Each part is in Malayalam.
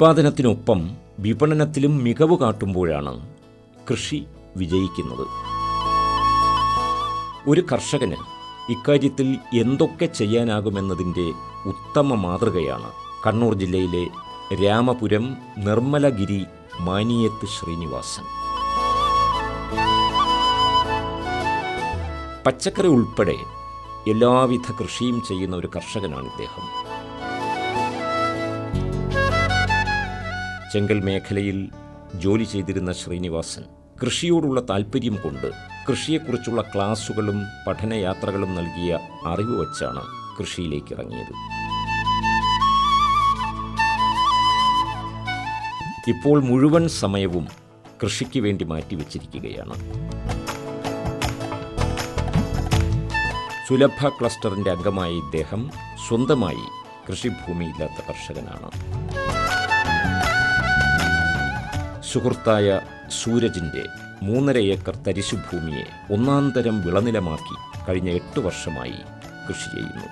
ഉൽപാദനത്തിനൊപ്പം വിപണനത്തിലും മികവ് കാട്ടുമ്പോഴാണ് കൃഷി വിജയിക്കുന്നത്. ഒരു കർഷകന് ഇക്കാര്യത്തിൽ എന്തൊക്കെ ചെയ്യാനാകുമെന്നതിന്റെ ഉത്തമ മാതൃകയാണ് കണ്ണൂർ ജില്ലയിലെ രാമപുരം നിർമ്മലഗിരി മാനിയത്ത് ശ്രീനിവാസൻ. പച്ചക്കറി ഉൾപ്പെടെ എല്ലാവിധ കൃഷിയും ചെയ്യുന്ന ഒരു കർഷകനാണ് ഇദ്ദേഹം. ചെങ്കൽ മേഖലയിൽ ജോലി ചെയ്തിരുന്ന ശ്രീനിവാസൻ കൃഷിയോടുള്ള താല്പര്യം കൊണ്ട് കൃഷിയെക്കുറിച്ചുള്ള ക്ലാസുകളും പഠനയാത്രകളും നൽകിയ അറിവ് വച്ചാണ് കൃഷിയിലേക്ക് ഇറങ്ങിയത് ഇപ്പോൾ മുഴുവൻ സമയവും കൃഷിക്ക് വേണ്ടി മാറ്റിവെച്ചിരിക്കുകയാണ് സുലഭ ക്ലസ്റ്ററിന്റെ അംഗമായ ഇദ്ദേഹം സ്വന്തമായി കൃഷിഭൂമിയില്ലാത്ത കർഷകനാണ്. സുഹൃത്തായ സൂരജിന്റെ മൂന്നര ഏക്കർ തരിശുഭൂമിയെ ഒന്നാം തരം വിളനിലമാക്കി കഴിഞ്ഞ എട്ട് വർഷമായി കൃഷി ചെയ്യുന്നു.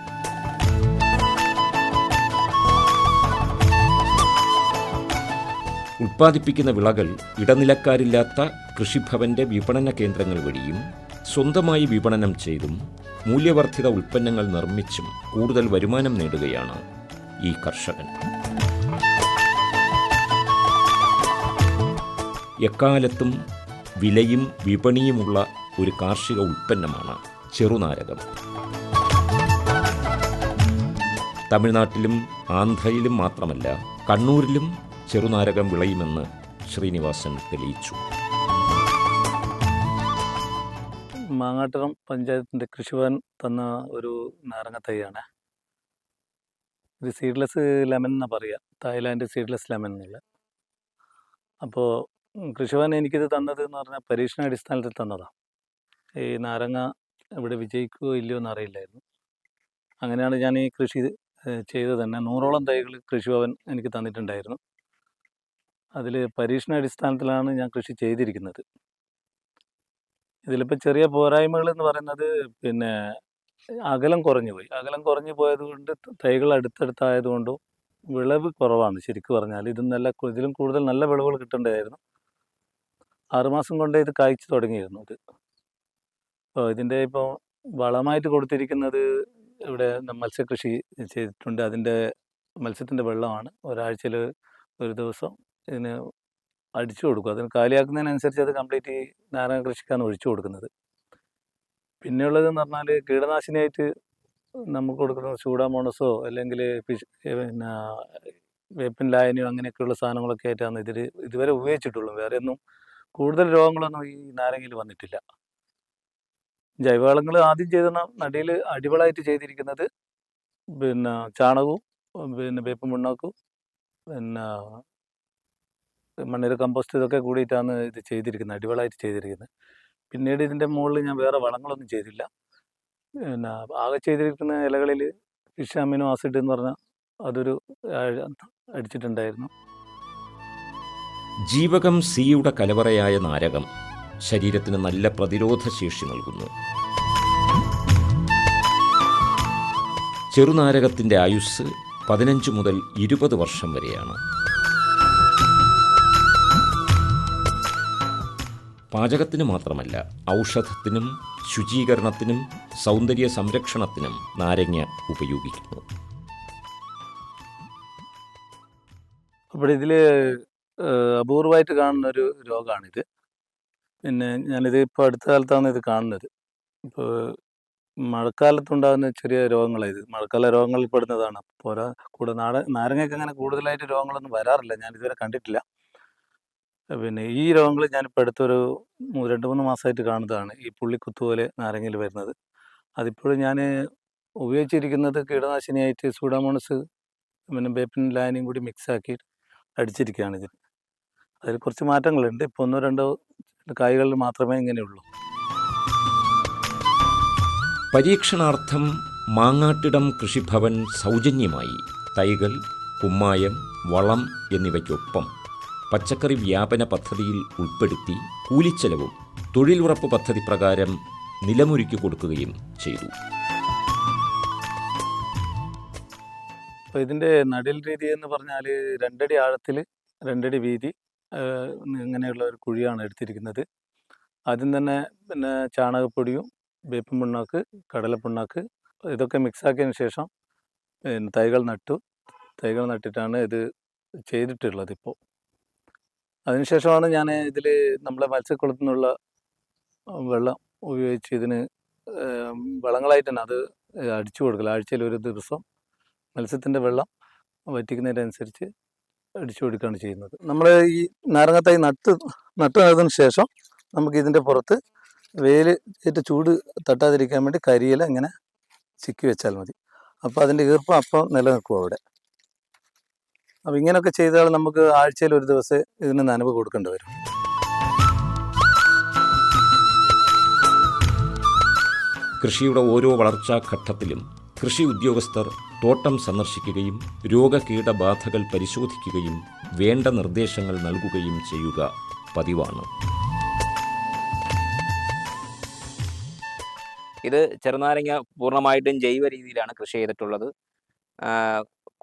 ഉൽപ്പാദിപ്പിക്കുന്ന വിളകൾ ഇടനിലക്കാരില്ലാത്ത കൃഷിഭവന്റെ വിപണന കേന്ദ്രങ്ങൾ വഴിയും സ്വന്തമായി വിപണനം ചെയ്തും മൂല്യവർദ്ധിത ഉൽപ്പന്നങ്ങൾ നിർമ്മിച്ചും കൂടുതൽ വരുമാനം നേടുകയാണ് ഈ കർഷകൻ. എക്കാലത്തും വിലയും വിപണിയുമുള്ള ഒരു കാർഷിക ഉൽപ്പന്നമാണ് ചെറുനാരകം. തമിഴ്നാട്ടിലും ആന്ധ്രയിലും മാത്രമല്ല കണ്ണൂരിലും ചെറുനാരകം വിളയുമെന്ന് ശ്രീനിവാസൻ തെളിയിച്ചു. മാങ്ങാട്ടറം പഞ്ചായത്തിന്റെ കൃഷിഭവൻ തന്ന ഒരു നാരങ്ങ തൈയാണ്. ഇത് സീഡ്ലെസ് ലെമൺ എന്നാണ് പറയുക തായ്ലാൻഡ് സീഡ്ലെസ് ലെമൺ എന്നുള്ള അപ്പോൾ കൃഷിഭവൻ എനിക്കിത് തന്നത് എന്ന് പറഞ്ഞാൽ പരീക്ഷണാടിസ്ഥാനത്തിൽ തന്നതാണ് ഈ നാരങ്ങ ഇവിടെ വിജയിക്കുകയോ ഇല്ലയോ എന്ന് അറിയില്ലായിരുന്നു അങ്ങനെയാണ് ഞാൻ ഈ കൃഷി ചെയ്ത് തന്നെ നൂറോളം തൈകൾ കൃഷിഭവൻ എനിക്ക് തന്നിട്ടുണ്ടായിരുന്നു. അതിൽ പരീക്ഷണാടിസ്ഥാനത്തിലാണ് ഞാൻ കൃഷി ചെയ്തിരിക്കുന്നത്. ഇതിലിപ്പോൾ ചെറിയ പോരായ്മകൾ എന്ന് പറയുന്നത് പിന്നെ അകലം കുറഞ്ഞു പോയി. അകലം കുറഞ്ഞു പോയത് കൊണ്ട് തൈകൾ അടുത്തടുത്തായതുകൊണ്ടും വിളവ് കുറവാണ് ശരിക്കും പറഞ്ഞാൽ ഇതും നല്ല ഇതിലും കൂടുതൽ നല്ല വിളവുകൾ കിട്ടേണ്ടതായിരുന്നു. ആറുമാസം കൊണ്ട് ഇത് കായ്ച്ചു തുടങ്ങിയിരുന്നു ഇത്. അപ്പോൾ ഇതിന്റെ ഇപ്പോൾ വളമായിട്ട് കൊടുത്തിരിക്കുന്നത് ഇവിടെ മത്സ്യകൃഷി ചെയ്തിട്ടുണ്ട്. അതിന്റെ മത്സ്യത്തിന്റെ വെള്ളമാണ്. ഒരാഴ്ചയിൽ ഒരു ദിവസം ഇതിന് അടിച്ചു കൊടുക്കും. അതിന് കാലിയാക്കുന്നതിനനുസരിച്ച് അത് കംപ്ലീറ്റ് നാരങ്ങ കൃഷിക്കാണ് ഒഴിച്ചു കൊടുക്കുന്നത്. പിന്നെയുള്ളതെന്ന് പറഞ്ഞാൽ കീടനാശിനിയായിട്ട് നമുക്ക് കൊടുക്കുന്നത് ചൂടാമോണസോ അല്ലെങ്കിൽ ഫിഷ് പിന്നെ വേപ്പിൻ ലായനിയോ അങ്ങനെയൊക്കെയുള്ള സാധനങ്ങളൊക്കെ ആയിട്ടാണ് ഇതിൽ ഇതുവരെ ഉപയോഗിച്ചിട്ടുള്ളൂ വേറെ ഒന്നും കൂടുതൽ രോഗങ്ങളൊന്നും ഈ നാരങ്ങയിൽ വന്നിട്ടില്ല. ജൈവവളങ്ങൾ ആദ്യം ചെയ്ത നടിയിൽ അടിവളായിട്ട് ചെയ്തിരിക്കുന്നത് പിന്നെ ചാണകവും പിന്നെ വേപ്പ് മുണ്ണാക്കും പിന്നെ മണ്ണിര കമ്പോസ്റ്റ് ഇതൊക്കെ കൂടിയിട്ടാണ് ഇത് ചെയ്തിരിക്കുന്നത് അടിവളായിട്ട് ചെയ്തിരിക്കുന്നത്. പിന്നീട് ഇതിന്റെ മുകളിൽ ഞാൻ വേറെ വളങ്ങളൊന്നും ചെയ്തില്ല. പിന്നെ ആകെ ചെയ്തിരിക്കുന്ന ഇലകളിൽ ഫിഷ് അമിനോ ആസിഡ് എന്ന് പറഞ്ഞാൽ അതൊരു അടിച്ചിട്ടുണ്ടായിരുന്നു. ജീവകം സിയുടെ കലവറയായ നാരകം ശരീരത്തിന് നല്ല പ്രതിരോധ ശേഷി നൽകുന്നു. ചെറുനാരകത്തിന്റെ ആയുസ് പതിനഞ്ച് മുതൽ ഇരുപത് വർഷം വരെയാണ്. പാചകത്തിന് മാത്രമല്ല ഔഷധത്തിനും ശുചീകരണത്തിനും സൗന്ദര്യ സംരക്ഷണത്തിനും നാരങ്ങ ഉപയോഗിക്കുന്നു. അപ്പോൾ ഇതിൽ അപൂർവമായിട്ട് കാണുന്ന ഒരു രോഗമാണിത് പിന്നെ ഞാനിത് ഇപ്പോൾ അടുത്ത കാലത്താണ് ഇത് കാണുന്നത്. ഇപ്പോൾ മഴക്കാലത്തുണ്ടാകുന്ന ചെറിയ രോഗങ്ങളാണ് ഇത്. മഴക്കാല രോഗങ്ങളിൽ പെടുന്നതാണ്. പോരാ കൂടെ നാട നാരങ്ങയ്ക്ക് അങ്ങനെ കൂടുതലായിട്ട് രോഗങ്ങളൊന്നും വരാറില്ല. ഞാൻ ഇതുവരെ കണ്ടിട്ടില്ല. പിന്നെ ഈ രോഗങ്ങൾ ഞാനിപ്പോൾ അടുത്തൊരു രണ്ട് മൂന്ന് മാസമായിട്ട് കാണുന്നതാണ്. ഈ പുള്ളിക്കുത്ത് പോലെ നാരങ്ങയിൽ വരുന്നത്. അതിപ്പോഴും ഞാൻ ഉപയോഗിച്ചിരിക്കുന്നത് കീടനാശിനിയായിട്ട് സൂഡാമോണസ് പിന്നെ വേപ്പിൻ ലായനിയും കൂടി മിക്സ് ആക്കി അടിച്ചിരിക്കുകയാണ് ഇതിൽ അതിൽ കുറച്ച് മാറ്റങ്ങളുണ്ട്. ഇപ്പോൾ ഒന്നോ രണ്ടോ കായ്കളിൽ മാത്രമേ ഇങ്ങനെയുള്ളൂ. പരീക്ഷണാർത്ഥം മാങ്ങാട്ടിടം കൃഷിഭവൻ സൗജന്യമായി. തൈകൾ കുമ്മായം വളം എന്നിവയ്ക്കൊപ്പം പച്ചക്കറി വ്യാപന പദ്ധതിയിൽ ഉൾപ്പെടുത്തി കൂലിച്ചെലവും തൊഴിലുറപ്പ് പദ്ധതി പ്രകാരം നിലമൊരുക്കി കൊടുക്കുകയും ചെയ്തു. അപ്പോൾ ഇതിന്റെ നടൽ രീതി എന്ന് പറഞ്ഞാൽ രണ്ടടി ആഴത്തിൽ രണ്ടടി വീതി ഇങ്ങനെയുള്ള ഒരു കുഴിയാണ് എടുത്തിരിക്കുന്നത്. ആദ്യം തന്നെ പിന്നെ ചാണകപ്പൊടിയും വേപ്പിൻ പിണ്ണാക്ക് കടലപ്പിണ്ണാക്ക് ഇതൊക്കെ മിക്സാക്കിയതിന് ശേഷം പിന്നെ തൈകൾ നട്ടു. തൈകൾ നട്ടിട്ടാണ് ഇത് ചെയ്തിട്ടുള്ളത് ഇപ്പോൾ അതിനുശേഷമാണ് ഞാൻ ഇതിൽ നമ്മളെ മത്സ്യക്കുളത്തു നിന്നുള്ള വെള്ളം ഉപയോഗിച്ച് ഇതിന് വെള്ളങ്ങളായിട്ട് തന്നെ അത് അടിച്ചു കൊടുക്കൽ ആഴ്ചയിൽ ഒരു ദിവസം മത്സ്യത്തിന്റെ വെള്ളം വറ്റിക്കുന്നതിനനുസരിച്ച് അടിച്ചു കൊടുക്കുകയാണ് ചെയ്യുന്നത്. നമ്മൾ ഈ നാരങ്ങത്തായി നട്ട് നട്ട് നടന്നതിന് ശേഷം നമുക്ക് ഇതിന്റെ പുറത്ത് വെയിൽ ഏറ്റ ചൂട് തട്ടാതിരിക്കാൻ വേണ്ടി കരിയില ഇങ്ങനെ ചിക്കി വെച്ചാൽ മതി. അപ്പോൾ അതിന്റെ ഈർപ്പം അപ്പം നിലനിൽക്കും അവിടെ. അപ്പോൾ ഇങ്ങനെയൊക്കെ ചെയ്താൽ നമുക്ക് ആഴ്ചയിൽ ഒരു ദിവസം ഇതിന് നനവ് കൊടുക്കേണ്ടി വരും. കൃഷിയുടെ ഓരോ വളർച്ചാ ഘട്ടത്തിലും കൃഷി ഉദ്യോഗസ്ഥർ തോട്ടം സന്ദർശിക്കുകയും രോഗകീടബാധകൾ പരിശോധിക്കുകയും വേണ്ട നിർദ്ദേശങ്ങൾ നൽകുകയും ചെയ്യുക പതിവാണ്. ഇത് ചെറുനാരങ്ങ പൂർണമായിട്ടും ജൈവ രീതിയിലാണ് കൃഷി ചെയ്തിട്ടുള്ളത്.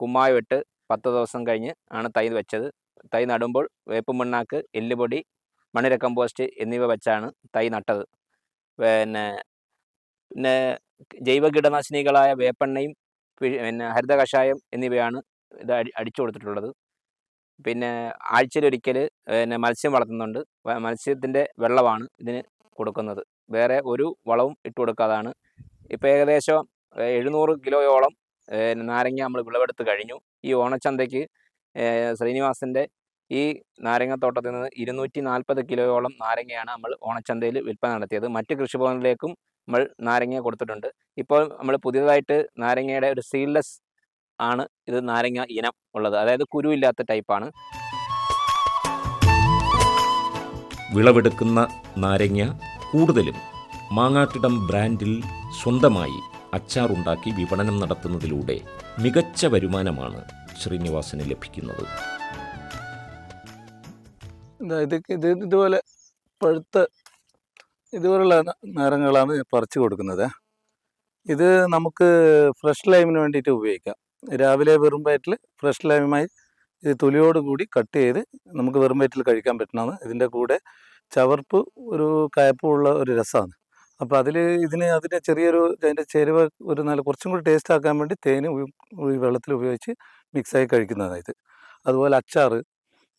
കുമ്മായിട്ട് കുമ്മായം പത്ത് ദിവസം കഴിഞ്ഞ് ആണ് തൈ വെച്ചത്. തൈ നടുമ്പോൾ വേപ്പ് മണ്ണാക്ക് എല്ലുപൊടി മണ്ണിര കമ്പോസ്റ്റ് എന്നിവ വെച്ചാണ് തൈ നട്ടത്. പിന്നെ പിന്നെ ജൈവ കീടനാശിനികളായ വേപ്പെണ്ണയും പിന്നെ ഹരിത കഷായം എന്നിവയാണ് ഇത് അടി അടിച്ചു കൊടുത്തിട്ടുള്ളത്. പിന്നെ ആഴ്ചയിലൊരിക്കൽ പിന്നെ മത്സ്യം വളർത്തുന്നുണ്ട്. മത്സ്യത്തിന്റെ വെള്ളമാണ് ഇതിന് കൊടുക്കുന്നത്. വേറെ ഒരു വളവും ഇട്ട് കൊടുക്കാതാണ്. ഇപ്പോൾ ഏകദേശം എഴുന്നൂറ് കിലോയോളം നാരങ്ങ നമ്മൾ വിളവെടുത്ത് കഴിഞ്ഞു. ഈ ഓണച്ചന്തയ്ക്ക് ശ്രീനിവാസന്റെ ഈ നാരങ്ങത്തോട്ടത്തിൽ നിന്ന് ഇരുന്നൂറ്റി നാൽപ്പത് കിലോയോളം നാരങ്ങയാണ് നമ്മൾ ഓണച്ചന്തയിൽ വിൽപ്പന നടത്തിയത്. മറ്റ് കൃഷിഭവനിലേക്കും നമ്മൾ നാരങ്ങ കൊടുത്തിട്ടുണ്ട്. ഇപ്പോൾ നമ്മൾ പുതിയതായിട്ട് നാരങ്ങയുടെ ഒരു സീൽലെസ് ആണ് ഇത് നാരങ്ങ ഇനം ഉള്ളത്. അതായത് കുരുവില്ലാത്ത ടൈപ്പാണ് വിളവെടുക്കുന്ന നാരങ്ങ കൂടുതലും മാങ്ങാട്ടിടം ബ്രാൻഡിൽ സ്വന്തമായി അച്ചാറുണ്ടാക്കി വിപണനം നടത്തുന്നതിലൂടെ മികച്ച വരുമാനമാണ് ശ്രീനിവാസന് ലഭിക്കുന്നത്. ഇതാ ഇത് ഇത് ഇതുപോലെ പഴുത്ത ഇതുപോലുള്ള നിറങ്ങളാണ് പറിച്ചു കൊടുക്കുന്നത്. ഇത് നമുക്ക് ഫ്രഷ് ലൈമിന് വേണ്ടിയിട്ട് ഉപയോഗിക്കാം. രാവിലെ വെറും വയറ്റിൽ ഫ്രഷ് ലൈമുമായി ഇത് തൊലിയോട് കൂടി കട്ട് ചെയ്ത് നമുക്ക് വെറും വയറ്റിൽ കഴിക്കാൻ പറ്റുന്നതാണ്. ഇതിന്റെ കൂടെ ചവർപ്പ് ഒരു കയപ്പുള്ള ഒരു രസമാണ്. അപ്പോൾ അതിൽ ഇതിന് അതിന്റെ ചെറിയൊരു അതിന്റെ ചേരുവ ഒരു നല്ല കുറച്ചും കൂടി ടേസ്റ്റ് ആക്കാൻ വേണ്ടി തേന് ഈ വെള്ളത്തിൽ ഉപയോഗിച്ച് മിക്സായി കഴിക്കുന്നതാണ് ഇത്. അതുപോലെ അച്ചാർ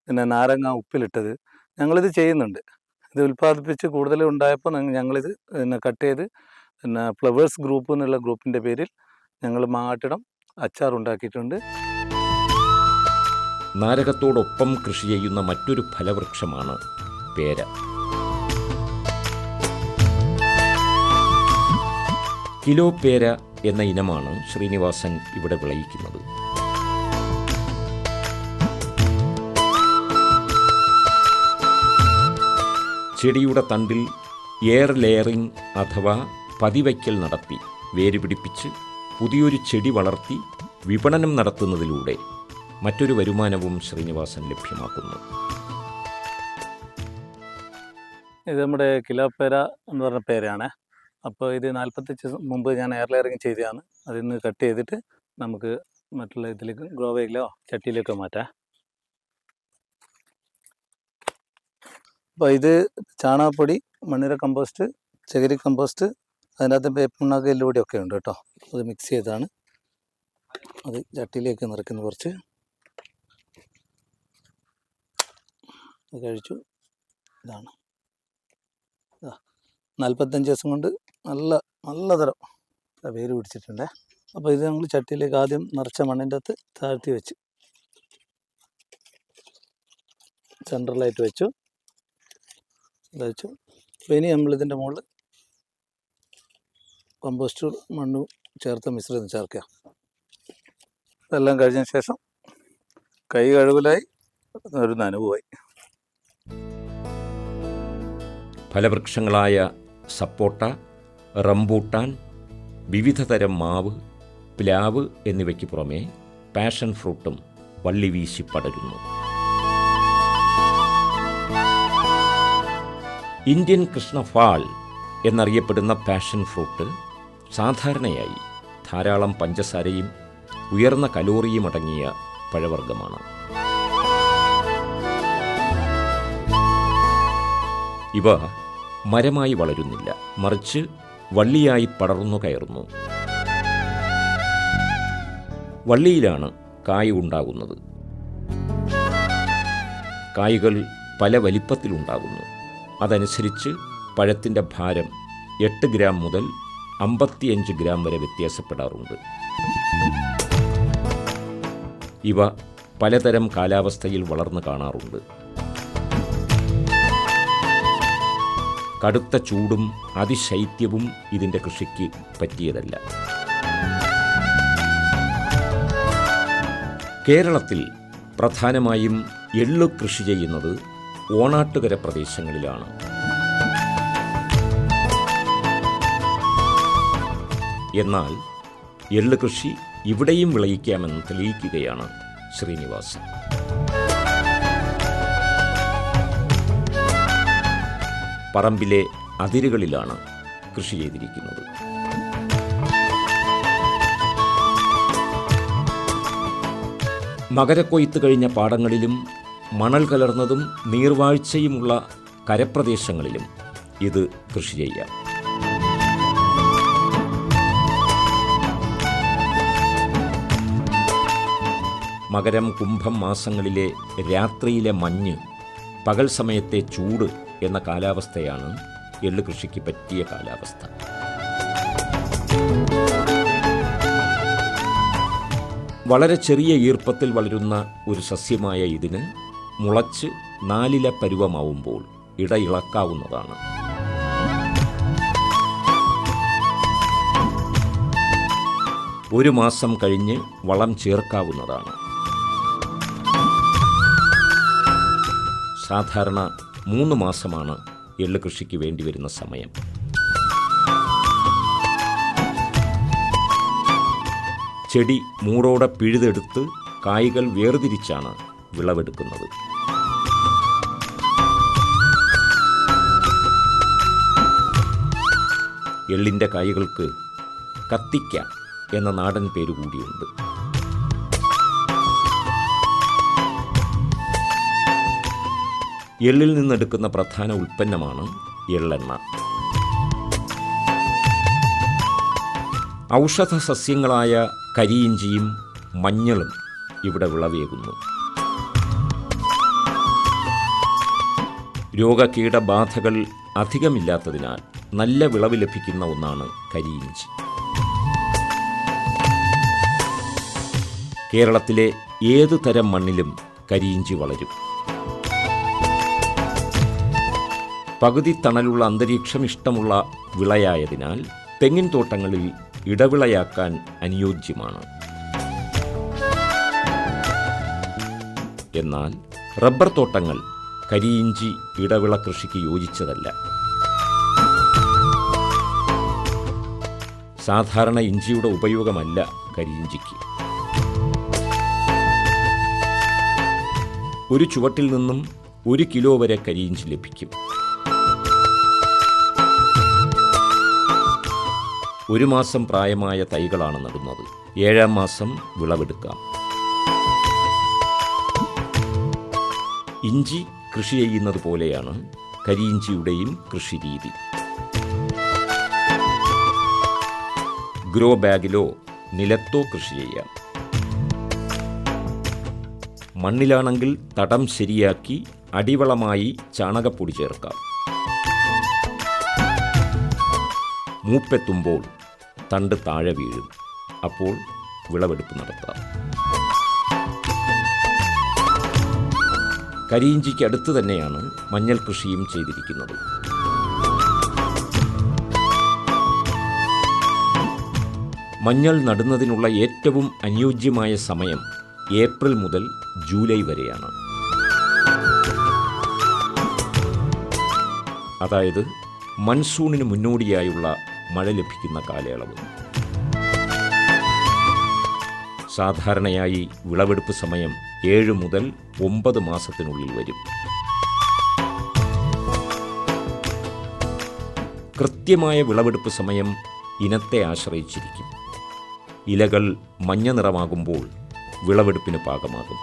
പിന്നെ നാരങ്ങ ഉപ്പിലിട്ടത് ഞങ്ങളിത് ചെയ്യുന്നുണ്ട്. ഇത് ഉൽപ്പാദിപ്പിച്ച് കൂടുതൽ ഉണ്ടായപ്പോൾ ഞങ്ങ- ഞങ്ങളിത് പിന്നെ കട്ട് ചെയ്ത് പിന്നെ ഫ്ലവേഴ്സ് ഗ്രൂപ്പ് എന്നുള്ള ഗ്രൂപ്പിന്റെ പേരിൽ ഞങ്ങൾ മാട്ടിടം അച്ചാർ ഉണ്ടാക്കിയിട്ടുണ്ട് നാരകത്തോടൊപ്പം കൃഷി ചെയ്യുന്ന മറ്റൊരു ഫലവൃക്ഷമാണ് പേര. കിലോ പേര എന്ന ഇനമാണ് ശ്രീനിവാസൻ ഇവിടെ വിളയിക്കുന്നത്. ചെടിയുടെ തണ്ടിൽ എയർ ലെയറിംഗ് അഥവാ പതിവയ്ക്കൽ നടത്തി വേര് പിടിപ്പിച്ച് പുതിയൊരു ചെടി വളർത്തി വിപണനം നടത്തുന്നതിലൂടെ മറ്റൊരു വരുമാനവും ശ്രീനിവാസൻ ലഭ്യമാക്കുന്നു. ഇത് നമ്മുടെ കിലോപ്പേര എന്ന് പറഞ്ഞ പേരയാണ് അപ്പോൾ ഇത് നാൽപ്പത്തഞ്ച് മുമ്പ് ഞാൻ എയർ ലെയറിങ് ചെയ്തതാണ്. അതിൽ നിന്ന് കട്ട് ചെയ്തിട്ട് നമുക്ക് മറ്റുള്ള ഇതിലേക്ക് ഗ്രോ ബാഗിലോ ചട്ടിയിലേക്കോ മാറ്റാം. അപ്പോൾ ഇത് ചാണകപ്പൊടി മണ്ണിര കമ്പോസ്റ്റ് ചകിരി കമ്പോസ്റ്റ് അതിനകത്ത് എല്ലുപൊടി ഒക്കെ ഉണ്ട് കേട്ടോ. അത് മിക്സ് ചെയ്താണ്. അത് ചട്ടിയിലേക്ക് നിറയ്ക്കുന്നത് കുറച്ച്. അത് കഴിച്ചു. ഇതാണ്. നാൽപ്പത്തഞ്ച് ദിവസം കൊണ്ട് നല്ല നല്ല തരം വേര് പിടിച്ചിട്ടുണ്ട്. അപ്പോൾ ഇത് നമ്മൾ ചട്ടിയിലേക്ക് ആദ്യം നിറച്ച മണ്ണിന്റെ അകത്ത് താഴ്ത്തി വെച്ച്. സെൻട്രലായിട്ട് വെച്ചു. വെച്ചു അപ്പോൾ ഇനി നമ്മളിതിന്റെ മുകളിൽ കമ്പോസ്റ്റ് മണ്ണും ചേർത്ത് മിശ്രിതം ചേർക്കുക. ഇതെല്ലാം കഴിഞ്ഞ ശേഷം കൈ കഴുകലായി ഒരു നനവുമായി. ഫലവൃക്ഷങ്ങളായ സപ്പോട്ട റംബൂട്ടാൻ വിവിധതരം മാവ് പ്ലാവ് എന്നിവയ്ക്ക് പുറമെ പാഷൻ ഫ്രൂട്ടും വള്ളി വീശി പടരുന്നു. ഇന്ത്യൻ കൃഷ്ണ ഫാൾ എന്നറിയപ്പെടുന്ന പാഷൻ ഫ്രൂട്ട് സാധാരണയായി ധാരാളം പഞ്ചസാരയും ഉയർന്ന കലോറിയും അടങ്ങിയ പഴവർഗമാണ്. ഇവ മരമായി വളരുന്നില്ല മറിച്ച് വള്ളിയായി പടർന്നു കയറുന്നു. വള്ളിയിലാണ് കായ് ഉണ്ടാകുന്നത്. കായ്കൾ പല വലിപ്പത്തിലുണ്ടാകുന്നു. അതനുസരിച്ച് പഴത്തിന്റെ ഭാരം എട്ട് ഗ്രാം മുതൽ അമ്പത്തിയഞ്ച് ഗ്രാം വരെ വ്യത്യാസപ്പെടാറുണ്ട്. ഇവ പലതരം കാലാവസ്ഥയിൽ വളർന്നു കാണാറുണ്ട്. കടുത്ത ചൂടും അതിശൈത്യവും ഇതിന്റെ കൃഷിക്ക് പറ്റിയതല്ല. കേരളത്തിൽ പ്രധാനമായും എള്ളു കൃഷി ചെയ്യുന്നത് ഓണാട്ടുകര പ്രദേശങ്ങളിലാണ്. എന്നാൽ എള്ളു കൃഷി ഇവിടെയും വിളയിക്കാമെന്ന് തെളിയിക്കുകയാണ് ശ്രീനിവാസ് പറമ്പിലെ അതിരുകളിലാണ് കൃഷി ചെയ്തിരിക്കുന്നത്. മകരക്കൊയ്ത്ത് കഴിഞ്ഞ പാടങ്ങളിലും മണൽ കലർന്നതും നീർവാഴ്ചയുമുള്ള കരപ്രദേശങ്ങളിലും ഇത് കൃഷി ചെയ്യാം. മകരം കുംഭം മാസങ്ങളിലെ രാത്രിയിലെ മഞ്ഞ് പകൽ സമയത്തെ ചൂട് എന്ന കാലാവസ്ഥയാണ് എള്ളു കൃഷിക്ക് പറ്റിയ കാലാവസ്ഥ. വളരെ ചെറിയ ഈർപ്പത്തിൽ വളരുന്ന ഒരു സസ്യമായ ഇതിന് മുളച്ച് നാലില പരുവമാവുമ്പോൾ ഇട ഇളക്കാവുന്നതാണ് ഒരു മാസം കഴിഞ്ഞ് വളം ചേർക്കാവുന്നതാണ്. സാധാരണ മൂന്ന് മാസമാണ് എള്ള് കൃഷിക്ക് വേണ്ടി വരുന്ന സമയം. ചെടി മൂടോടെ പിഴുതെടുത്ത് കായ്കൾ വേർതിരിച്ചാണ് വിളവെടുക്കുന്നത്. എള്ളിന്റെ കായ്കൾക്ക് കത്തിക്ക എന്ന നാടൻ പേര് കൂടിയുണ്ട്. എള്ളിൽ നിന്നെടുക്കുന്ന പ്രധാന ഉൽപ്പന്നമാണ് എള്ളെണ്ണ. ഔഷധ സസ്യങ്ങളായ കരിയിഞ്ചിയും മഞ്ഞളും ഇവിടെ വിളവേകുന്നു. രോഗകീടബാധകൾ അധികമില്ലാത്തതിനാൽ നല്ല വിളവ് ലഭിക്കുന്ന ഒന്നാണ് കരിയിഞ്ചി. കേരളത്തിലെ ഏതു തരം മണ്ണിലും കരിയിഞ്ചി വളരും. പകുതി തണലുള്ള അന്തരീക്ഷം ഇഷ്ടമുള്ള വിളയായതിനാൽ തെങ്ങിൻ തോട്ടങ്ങളിൽ ഇടവിളയാക്കാൻ അനുയോജ്യമാണ്. എന്നാൽ റബ്ബർ തോട്ടങ്ങൾ കരിയിഞ്ചി ഇടവിള കൃഷിക്ക് യോജിച്ചതല്ല. സാധാരണ ഇഞ്ചിയുടെ ഉപയോഗമല്ല കരിയിഞ്ചിക്ക്. ഒരു ചുവട്ടിൽ നിന്നും ഒരു കിലോ വരെ കരിയിഞ്ചി ലഭിക്കും. ഒരു മാസം പ്രായമായ തൈകളാണ് നടുന്നത്. ഏഴാം മാസം വിളവെടുക്കാം. ഇഞ്ചി കൃഷി ചെയ്യുന്നത് പോലെയാണ് കരിയിഞ്ചിയുടെയും കൃഷി ഗ്രോ ബാഗിലോ നിലത്തോ കൃഷി ചെയ്യാം. മണ്ണിലാണെങ്കിൽ തടം ശരിയാക്കി അടിവളമായി ചാണകപ്പൊടി ചേർക്കാം. മൂപ്പെത്തുമ്പോൾ തണ്ട് താഴെ വീഴും. അപ്പോൾ വിളവെടുപ്പ് നടത്താം. കരിയിഞ്ചിക്ക് അടുത്ത് തന്നെയാണ് മഞ്ഞൾ കൃഷിയും ചെയ്തിരിക്കുന്നത്. മഞ്ഞൾ നടുന്നതിനുള്ള ഏറ്റവും അനുയോജ്യമായ സമയം ഏപ്രിൽ മുതൽ ജൂലൈ വരെയാണ്. അതായത് മൺസൂണിന് മുന്നോടിയായുള്ള മഴ ലഭിക്കുന്ന കാലയളവ്. സാധാരണയായി വിളവെടുപ്പ് സമയം ഏഴ് മുതൽ ഒമ്പത് മാസത്തിനുള്ളിൽ വരും. കൃത്യമായ വിളവെടുപ്പ് സമയം ഇനത്തെ ആശ്രയിച്ചിരിക്കും. ഇലകൾ മഞ്ഞ നിറമാകുമ്പോൾ വിളവെടുപ്പിന് പാകമാകും.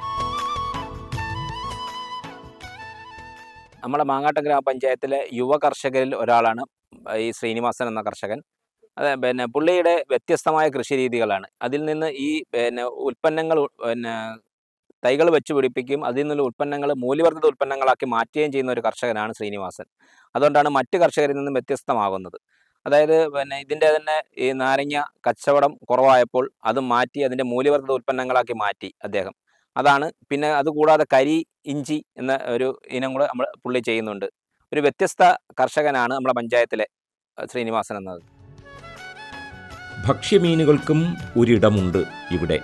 നമ്മുടെ മാങ്ങാട്ടം ഗ്രാമപഞ്ചായത്തിലെ യുവ കർഷകരിൽ ഒരാളാണ് ഈ ശ്രീനിവാസൻ എന്ന കർഷകൻ. അതെ പിന്നെ പുള്ളിയുടെ വ്യത്യസ്തമായ കൃഷി രീതികളാണ്. അതിൽ നിന്ന് ഈ പിന്നെ ഉൽപ്പന്നങ്ങൾ പിന്നെ തൈകൾ വെച്ച് പിടിപ്പിക്കുകയും അതിൽ നിന്നുള്ള ഉൽപ്പന്നങ്ങൾ മൂല്യവർദ്ധിത ഉൽപ്പന്നങ്ങളാക്കി മാറ്റുകയും ചെയ്യുന്ന ഒരു കർഷകനാണ് ശ്രീനിവാസൻ. അതുകൊണ്ടാണ് മറ്റ് കർഷകരിൽ നിന്നും വ്യത്യസ്തമാകുന്നത്. അതായത് പിന്നെ ഇതിന്റെ തന്നെ ഈ നാരങ്ങ കച്ചവടം കുറവായപ്പോൾ അത് മാറ്റി അതിന്റെ മൂല്യവർദ്ധിത ഉൽപ്പന്നങ്ങളാക്കി മാറ്റി അദ്ദേഹം. അതാണ് പിന്നെ അതുകൂടാതെ കരി ഇഞ്ചി എന്ന ഒരു ഇനം കൂടെ നമ്മൾ പുള്ളി ചെയ്യുന്നുണ്ട്. ഒരു വ്യത്യസ്ത കർഷകനാണ് നമ്മുടെ പഞ്ചായത്തിലെ ശ്രീനിവാസൻ എന്നത്. ഭക്ഷ്യമീനുകൾക്കും ഒരിടമുണ്ട് ഇവിടെ.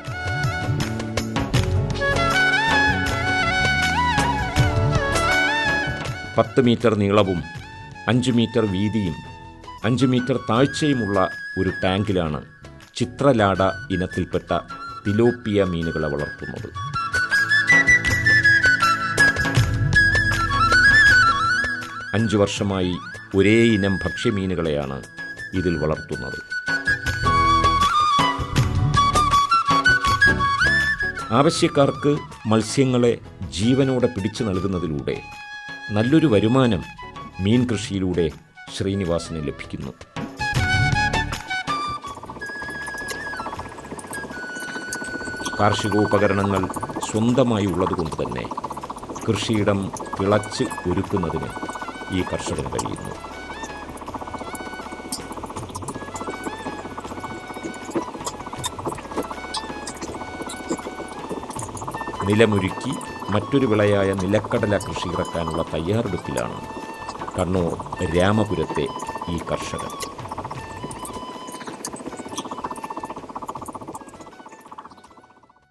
പത്ത് മീറ്റർ നീളവും അഞ്ച് മീറ്റർ വീതിയും അഞ്ച് മീറ്റർ താഴ്ചയുമുള്ള ഒരു ടാങ്കിലാണ് ചിത്രലാട ഇനത്തിൽപ്പെട്ട തിലോപ്പിയ മീനുകളെ വളർത്തുന്നത്. അഞ്ച് വർഷമായി ഒരേ ഇനം ഭക്ഷ്യമീനുകളെയാണ് ഇതിൽ വളർത്തുന്നത്. ആവശ്യക്കാർക്ക് മത്സ്യങ്ങളെ ജീവനോടെ പിടിച്ചു നൽകുന്നതിലൂടെ നല്ലൊരു വരുമാനം മീൻ കൃഷിയിലൂടെ ശ്രീനിവാസന് ലഭിക്കുന്നു. കാർഷികോപകരണങ്ങൾ സ്വന്തമായി ഉള്ളതുകൊണ്ട് തന്നെ കൃഷിയിടം വിളച്ച് ഒരുക്കുന്നതിന് ഈ കർഷകന് കഴിയുന്നു. നിലമൊരുക്കി മറ്റൊരു വിളയായ നിലക്കടല കൃഷി ഇറക്കാനുള്ള തയ്യാറെടുപ്പിലാണ് കണ്ണൂർ രാമപുരത്തെ ഈ കർഷകർ.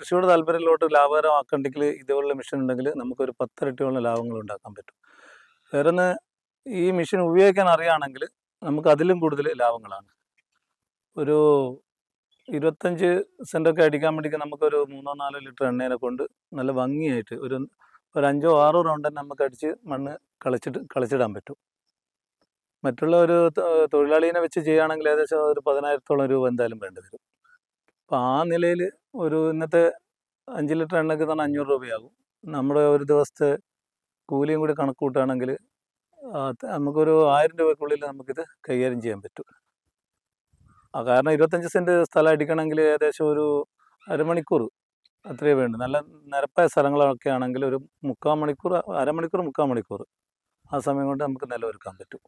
കൃഷിയുടെ താല്പര്യത്തിലോട്ട് ലാഭകരമാക്കണ്ടെങ്കിൽ ഇതേപോലുള്ള മെഷീൻ ഉണ്ടെങ്കിൽ നമുക്കൊരു പത്തിരട്ടിയോളം ലാഭങ്ങൾ ഉണ്ടാക്കാൻ പറ്റും. വേറെ ഈ മെഷീൻ ഉപയോഗിക്കാൻ അറിയുകയാണെങ്കിൽ നമുക്ക് അതിലും കൂടുതൽ ലാഭങ്ങളാണ്. ഒരു ഇരുപത്തഞ്ച് സെന്റൊക്കെ അടിക്കാൻ വേണ്ടിയിട്ട് നമുക്കൊരു മൂന്നോ നാലോ ലിറ്റർ എണ്ണേനെ കൊണ്ട് നല്ല ഭംഗിയായിട്ട് ഒരു ഒരു അഞ്ചോ ആറോ റൗണ്ട് തന്നെ നമുക്ക് അടിച്ച് മണ്ണ് കളിച്ചിട്ട് കളിച്ചിടാൻ പറ്റും. മറ്റുള്ള ഒരു തൊഴിലാളിനെ വെച്ച് ചെയ്യുകയാണെങ്കിൽ ഏകദേശം ഒരു പതിനായിരത്തോളം രൂപ എന്തായാലും വേണ്ടി വരും. അപ്പോൾ ആ നിലയിൽ ഒരു ഇന്നത്തെ അഞ്ച് ലിറ്റർ എണ്ണയ്ക്ക് തന്നെ അഞ്ഞൂറ് രൂപയാകും. നമ്മുടെ ഒരു ദിവസത്തെ കൂലിയും കൂടി കണക്ക് കൂട്ടുകയാണെങ്കിൽ നമുക്കൊരു ആയിരം രൂപയ്ക്കുള്ളിൽ നമുക്കിത് കൈകാര്യം ചെയ്യാൻ പറ്റും. ആ കാരണം ഇരുപത്തഞ്ച് സെന്റ് സ്ഥലം അടിക്കണമെങ്കിൽ ഏകദേശം ഒരു അരമണിക്കൂർ അത്രയേ വേണ്ടു. നല്ല നിരപ്പായ സ്ഥലങ്ങളൊക്കെ ആണെങ്കിൽ ഒരു മുക്കാൽ മണിക്കൂർ അരമണിക്കൂർ മുക്കാൽ മണിക്കൂർ ആ സമയം കൊണ്ട് നമുക്ക് നിലമൊരുക്കാൻ പറ്റും.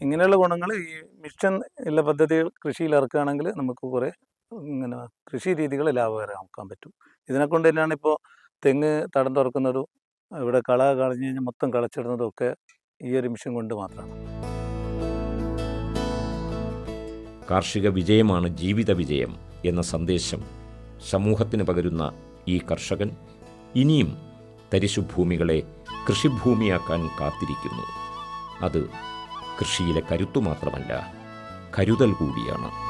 ഇങ്ങനെയുള്ള ഗുണങ്ങൾ ഈ മിഷൻ ഉള്ള പദ്ധതികൾ കൃഷിയിൽ ഇറക്കുകയാണെങ്കിൽ നമുക്ക് കുറേ ഇങ്ങനെ കൃഷി രീതികൾ ലാഭകരമാക്കാൻ പറ്റും. ഇതിനെ കൊണ്ട് തന്നെയാണ് ഇപ്പോൾ തെങ്ങ് തടം തുറക്കുന്നതും ഇവിടെ കള കളഞ്ഞു കഴിഞ്ഞാൽ മൊത്തം കളച്ചിടുന്നതും ഒക്കെ ഈ ഒരു മിഷൻ കൊണ്ട് മാത്രമാണ്. കാർഷിക വിജയമാണ് ജീവിത വിജയം എന്ന സന്ദേശം സമൂഹത്തിന് പകരുന്ന ഈ കർഷകൻ ഇനിയും തരിശുഭൂമികളെ കൃഷിഭൂമിയാക്കാൻ കാത്തിരിക്കുന്നു. അത് കൃഷിയിലെ കരുത്തു മാത്രമല്ല കരുതൽ കൂടിയാണ്.